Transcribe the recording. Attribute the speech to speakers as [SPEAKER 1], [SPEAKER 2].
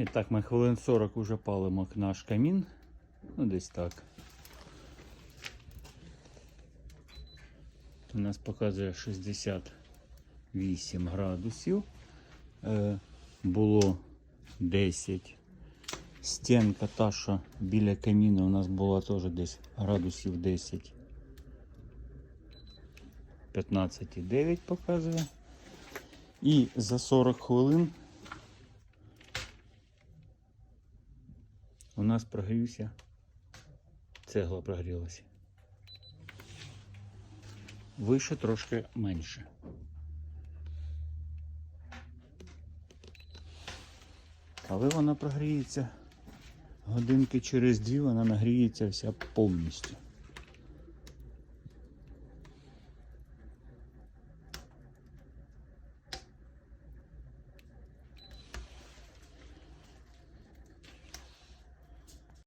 [SPEAKER 1] І так, ми хвилин 40 вже палимо наш камін. Ну, десь так. У нас показує 68 градусів. Е, було 10. Стінка та, що біля каміну у нас була теж десь градусів 10. 15,9 показує. І за 40 хвилин у нас прогрівся. Цегла прогрілася. Вище трошки менше. Але вона прогріється годинки через дві, вона нагріється вся повністю.